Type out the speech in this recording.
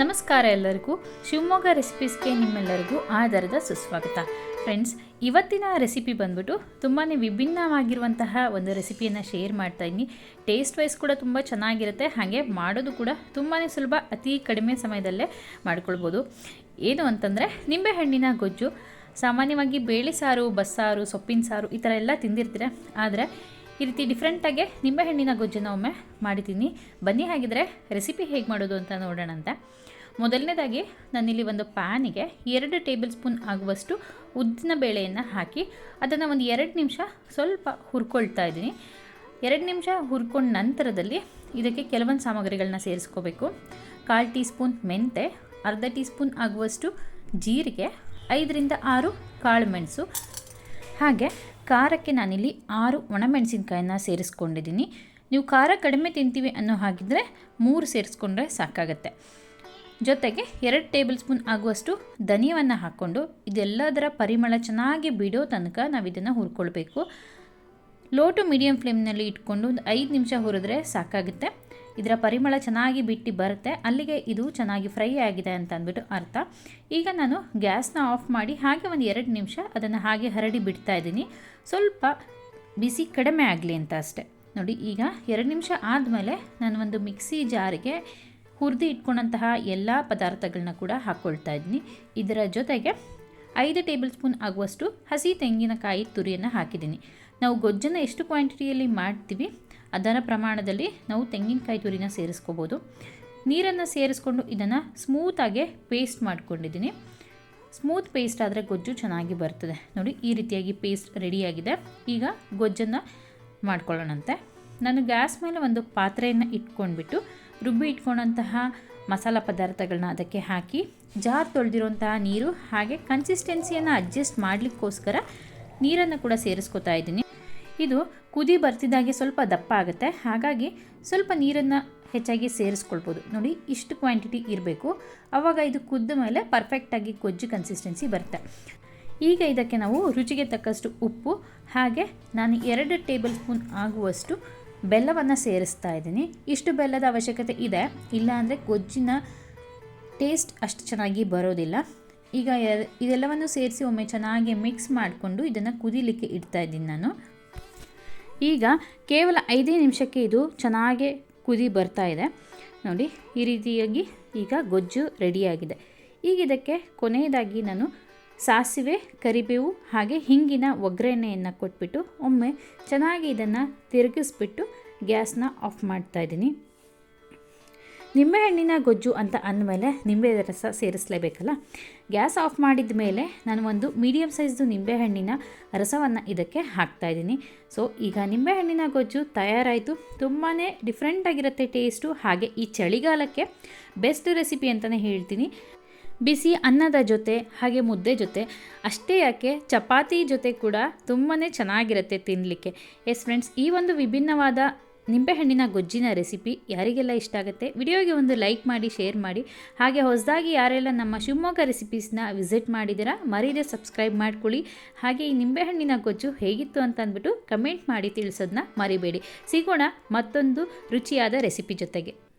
ನಮಸ್ಕಾರ ಎಲ್ಲರಿಗೂ. ಶಿವಮೊಗ್ಗ ರೆಸಿಪೀಸ್ಗೆ ನಿಮ್ಮೆಲ್ಲರಿಗೂ ಆಧಾರದ ಸುಸ್ವಾಗತ. ಫ್ರೆಂಡ್ಸ್, ಇವತ್ತಿನ ರೆಸಿಪಿ ಬಂದ್ಬಿಟ್ಟು ತುಂಬಾ ವಿಭಿನ್ನವಾಗಿರುವಂತಹ ಒಂದು ರೆಸಿಪಿಯನ್ನು ಶೇರ್ ಮಾಡ್ತಾ ಇದ್ದೀನಿ. ಟೇಸ್ಟ್ ವೈಸ್ ಕೂಡ ತುಂಬ ಚೆನ್ನಾಗಿರುತ್ತೆ. ಹಾಗೆ ಮಾಡೋದು ಕೂಡ ತುಂಬಾ ಸುಲಭ, ಅತಿ ಕಡಿಮೆ ಸಮಯದಲ್ಲೇ ಮಾಡ್ಕೊಳ್ಬೋದು. ಏನು ಅಂತಂದರೆ, ನಿಂಬೆಹಣ್ಣಿನ ಗೊಜ್ಜು, ಸಾಮಾನ್ಯವಾಗಿ ಬೇಳೆ ಸಾರು, ಬಸ್ಸಾರು, ಸೊಪ್ಪಿನ ಸಾರು ಈ ಥರ ಎಲ್ಲ ತಿಂದಿರ್ತೀರ. ಆದರೆ ಈ ರೀತಿ ಡಿಫ್ರೆಂಟಾಗೆ ನಿಂಬೆಹಣ್ಣಿನ ಗೊಜ್ಜನ್ನು ಒಮ್ಮೆ ಮಾಡಿದ್ದೀನಿ. ಬನ್ನಿ ಹಾಗಿದ್ರೆ ರೆಸಿಪಿ ಹೇಗೆ ಮಾಡೋದು ಅಂತ ನೋಡೋಣಂತೆ ಮೊದಲನೇದಾಗಿ ನಾನಿಲ್ಲಿ ಒಂದು ಪ್ಯಾನಿಗೆ ಎರಡು ಟೇಬಲ್ ಸ್ಪೂನ್ ಆಗುವಷ್ಟು ಉದ್ದಿನ ಬೇಳೆಯನ್ನು ಹಾಕಿ ಅದನ್ನು ಒಂದು ಎರಡು ನಿಮಿಷ ಸ್ವಲ್ಪ ಹುರ್ಕೊಳ್ತಾ ಇದ್ದೀನಿ. ಎರಡು ನಿಮಿಷ ಹುರ್ಕೊಂಡ ನಂತರದಲ್ಲಿ ಇದಕ್ಕೆ ಕೆಲವೊಂದು ಸಾಮಗ್ರಿಗಳನ್ನ ಸೇರಿಸ್ಕೋಬೇಕು. ಕಾಲು ಟೀ ಸ್ಪೂನ್ ಮೆಂತೆ, ಅರ್ಧ ಟೀ ಸ್ಪೂನ್ ಆಗುವಷ್ಟು ಜೀರಿಗೆ, ಐದರಿಂದ ಆರು ಕಾಳು ಮೆಣಸು, ಹಾಗೆ ಖಾರಕ್ಕೆ ನಾನಿಲ್ಲಿ ಆರು ಒಣಮೆಣಸಿನ್ಕಾಯನ್ನ ಸೇರಿಸ್ಕೊಂಡಿದ್ದೀನಿ. ನೀವು ಖಾರ ಕಡಿಮೆ ತಿಂತೀವಿ ಅನ್ನೋ ಹಾಗಿದ್ರೆ ಮೂರು ಸೇರಿಸ್ಕೊಂಡ್ರೆ ಸಾಕಾಗತ್ತೆ. ಜೊತೆಗೆ ಎರಡು ಟೇಬಲ್ ಸ್ಪೂನ್ ಆಗುವಷ್ಟು ಧನಿಯವನ್ನು ಹಾಕ್ಕೊಂಡು ಇದೆಲ್ಲದರ ಪರಿಮಳ ಚೆನ್ನಾಗಿ ಬಿಡೋ ತನಕ ನಾವು ಇದನ್ನು ಹುರ್ಕೊಳ್ಬೇಕು. ಲೋ ಟು ಮೀಡಿಯಮ್ ಫ್ಲೇಮ್ನಲ್ಲಿ ಇಟ್ಕೊಂಡು ಒಂದು ಐದು ನಿಮಿಷ ಹುರಿದ್ರೆ ಸಾಕಾಗುತ್ತೆ. ಇದರ ಪರಿಮಳ ಚೆನ್ನಾಗಿ ಬಿಟ್ಟು ಬರುತ್ತೆ, ಅಲ್ಲಿಗೆ ಇದು ಚೆನ್ನಾಗಿ ಫ್ರೈ ಆಗಿದೆ ಅಂತ ಅಂದ್ಬಿಟ್ಟು ಅರ್ಥ. ಈಗ ನಾನು ಗ್ಯಾಸ್ನ ಆಫ್ ಮಾಡಿ ಹಾಗೆ ಒಂದು ಎರಡು ನಿಮಿಷ ಅದನ್ನು ಹಾಗೆ ಹರಡಿ ಬಿಡ್ತಾ ಇದ್ದೀನಿ. ಸ್ವಲ್ಪ ಬಿಸಿ ಕಡಿಮೆ ಆಗಲಿ ಅಂತ ಅಷ್ಟೆ. ನೋಡಿ, ಈಗ ಎರಡು ನಿಮಿಷ ಆದಮೇಲೆ ನಾನು ಒಂದು ಮಿಕ್ಸಿ ಜಾರಿಗೆ ಹುರಿದು ಇಟ್ಕೊಂಡಂತಹ ಎಲ್ಲ ಪದಾರ್ಥಗಳನ್ನ ಕೂಡ ಹಾಕ್ಕೊಳ್ತಾ ಇದ್ದೀನಿ. ಇದರ ಜೊತೆಗೆ ಐದು ಟೇಬಲ್ ಸ್ಪೂನ್ ಆಗುವಷ್ಟು ಹಸಿ ತೆಂಗಿನಕಾಯಿ ತುರಿಯನ್ನು ಹಾಕಿದ್ದೀನಿ. ನಾವು ಗೊಜ್ಜನ್ನು ಎಷ್ಟು ಕ್ವಾಂಟಿಟಿಯಲ್ಲಿ ಮಾಡ್ತೀವಿ, ಅದರ ಪ್ರಮಾಣದಲ್ಲಿ ನಾವು ತೆಂಗಿನಕಾಯಿ ತುರಿನ ಸೇರಿಸ್ಕೋಬೋದು. ನೀರನ್ನು ಸೇರಿಸ್ಕೊಂಡು ಇದನ್ನು ಸ್ಮೂತಾಗೆ ಪೇಸ್ಟ್ ಮಾಡ್ಕೊಂಡಿದ್ದೀನಿ. ಸ್ಮೂತ್ ಪೇಸ್ಟ್ ಆದರೆ ಗೊಜ್ಜು ಚೆನ್ನಾಗಿ ಬರ್ತದೆ. ನೋಡಿ, ಈ ರೀತಿಯಾಗಿ ಪೇಸ್ಟ್ ರೆಡಿಯಾಗಿದೆ. ಈಗ ಗೊಜ್ಜನ್ನು ಮಾಡ್ಕೊಳ್ಳೋಣಂತೆ. ನಾನು ಗ್ಯಾಸ್ ಮೇಲೆ ಒಂದು ಪಾತ್ರೆಯನ್ನು ಇಟ್ಕೊಂಡ್ಬಿಟ್ಟು ರುಬ್ಬಿ ಇಟ್ಕೊಂಡಂತಹ ಮಸಾಲ ಪದಾರ್ಥಗಳನ್ನ ಅದಕ್ಕೆ ಹಾಕಿ ಜಾರ್ ತೊಳೆದಿರುವಂತಹ ನೀರು ಹಾಗೆ ಕನ್ಸಿಸ್ಟೆನ್ಸಿಯನ್ನು ಅಡ್ಜಸ್ಟ್ ಮಾಡಲಿಕ್ಕೋಸ್ಕರ ನೀರನ್ನು ಕೂಡ ಸೇರಿಸ್ಕೊತಾ ಇದ್ದೀನಿ. ಇದು ಕುದಿ ಬರ್ತಿದ್ದಾಗೆ ಸ್ವಲ್ಪ ದಪ್ಪ ಆಗುತ್ತೆ. ಹಾಗಾಗಿ ಸ್ವಲ್ಪ ನೀರನ್ನು ಹೆಚ್ಚಾಗಿ ಸೇರಿಸ್ಕೊಳ್ಬೋದು. ನೋಡಿ, ಇಷ್ಟು ಕ್ವಾಂಟಿಟಿ ಇರಬೇಕು. ಆವಾಗ ಇದು ಕುದ್ದ ಮೇಲೆ ಪರ್ಫೆಕ್ಟಾಗಿ ಗೊಜ್ಜು ಕನ್ಸಿಸ್ಟೆನ್ಸಿ ಬರುತ್ತೆ. ಈಗ ಇದಕ್ಕೆ ನಾವು ರುಚಿಗೆ ತಕ್ಕಷ್ಟು ಉಪ್ಪು, ಹಾಗೆ ನಾನು ಎರಡು ಟೇಬಲ್ ಸ್ಪೂನ್ ಆಗುವಷ್ಟು ಬೆಲ್ಲವನ್ನು ಸೇರಿಸ್ತಾ ಇದ್ದೀನಿ. ಇಷ್ಟು ಬೆಲ್ಲದ ಅವಶ್ಯಕತೆ ಇದೆ. ಇಲ್ಲಾಂದರೆ ಗೊಜ್ಜಿನ ಟೇಸ್ಟ್ ಅಷ್ಟು ಚೆನ್ನಾಗಿ ಬರೋದಿಲ್ಲ. ಈಗ ಇದೆಲ್ಲವನ್ನು ಸೇರಿಸಿ ಒಮ್ಮೆ ಚೆನ್ನಾಗಿ ಮಿಕ್ಸ್ ಮಾಡಿಕೊಂಡು ಇದನ್ನು ಕುದಿಲಿಕ್ಕೆ ಇಡ್ತಾ ಇದ್ದೀನಿ ನಾನು. ಈಗ ಕೇವಲ ಐದೇ ನಿಮಿಷಕ್ಕೆ ಇದು ಚೆನ್ನಾಗಿ ಕುದಿ ಬರ್ತಾ ಇದೆ. ನೋಡಿ, ಈ ರೀತಿಯಾಗಿ ಈಗ ಗೊಜ್ಜು ರೆಡಿಯಾಗಿದೆ. ಈಗ ಇದಕ್ಕೆ ಕೊನೆಯದಾಗಿ ನಾನು ಸಾಸಿವೆ, ಕರಿಬೇವು ಹಾಗೆ ಹಿಂಗಿನ ಒಗ್ಗರಣೆಯನ್ನು ಕೊಟ್ಬಿಟ್ಟು ಒಮ್ಮೆ ಚೆನ್ನಾಗಿ ಇದನ್ನು ತಿರುಗಿಸ್ಬಿಟ್ಟು ಗ್ಯಾಸ್ನ ಆಫ್ ಮಾಡ್ತಾ ಇದ್ದೀನಿ. ನಿಂಬೆಹಣ್ಣಿನ ಗೊಜ್ಜು ಅಂತ ಅಂದಮೇಲೆ ನಿಂಬೆ ರಸ ಸೇರಿಸಲೇಬೇಕಲ್ಲ? ಗ್ಯಾಸ್ ಆಫ್ ಮಾಡಿದ ಮೇಲೆ ನಾನು ಒಂದು ಮೀಡಿಯಮ್ ಸೈಜ್ದು ನಿಂಬೆಹಣ್ಣಿನ ರಸವನ್ನು ಇದಕ್ಕೆ ಹಾಕ್ತಾಯಿದ್ದೀನಿ ಸೊ, ಈಗ ನಿಂಬೆಹಣ್ಣಿನ ಗೊಜ್ಜು ತಯಾರಾಯಿತು. ತುಂಬಾ ಡಿಫ್ರೆಂಟಾಗಿರುತ್ತೆ ಟೇಸ್ಟು ಹಾಗೆ ಈ ಚಳಿಗಾಲಕ್ಕೆ ಬೆಸ್ಟ್ ರೆಸಿಪಿ ಅಂತಲೇ ಹೇಳ್ತೀನಿ. ಬಿಸಿ ಅನ್ನದ ಜೊತೆ, ಹಾಗೆ ಮುದ್ದೆ ಜೊತೆ, ಅಷ್ಟೇ ಯಾಕೆ ಚಪಾತಿ ಜೊತೆ ಕೂಡ ತುಂಬಾ ಚೆನ್ನಾಗಿರುತ್ತೆ ತಿನ್ನಲಿಕ್ಕೆ ಎಸ್ ಫ್ರೆಂಡ್ಸ್ ಈ ಒಂದು ವಿಭಿನ್ನವಾದ ನಿಂಬೆಹಣ್ಣಿನ ಗೊಜ್ಜಿನ ರೆಸಿಪಿ ಯಾರಿಗೆಲ್ಲ ಇಷ್ಟ ಆಗುತ್ತೆ ವಿಡಿಯೋಗೆ ಒಂದು ಲೈಕ್ ಮಾಡಿ, ಶೇರ್ ಮಾಡಿ. ಹಾಗೆ ಹೊಸದಾಗಿ ಯಾರೆಲ್ಲ ನಮ್ಮ ಶಿವಮೊಗ್ಗ ರೆಸಿಪೀಸ್ನ ವಿಸಿಟ್ ಮಾಡಿದ್ದೀರಾ, ಮರೀದೆ ಸಬ್ಸ್ಕ್ರೈಬ್ ಮಾಡ್ಕೊಳ್ಳಿ. ಹಾಗೆ ಈ ನಿಂಬೆಹಣ್ಣಿನ ಗೊಜ್ಜು ಹೇಗಿತ್ತು ಅಂತ ಅಂದ್ಬಿಟ್ಟು ಕಮೆಂಟ್ ಮಾಡಿ ತಿಳಿಸೋದನ್ನ ಮರಿಬೇಡಿ. ಸಿಗೋಣ ಮತ್ತೊಂದು ರುಚಿಯಾದ ರೆಸಿಪಿ ಜೊತೆಗೆ.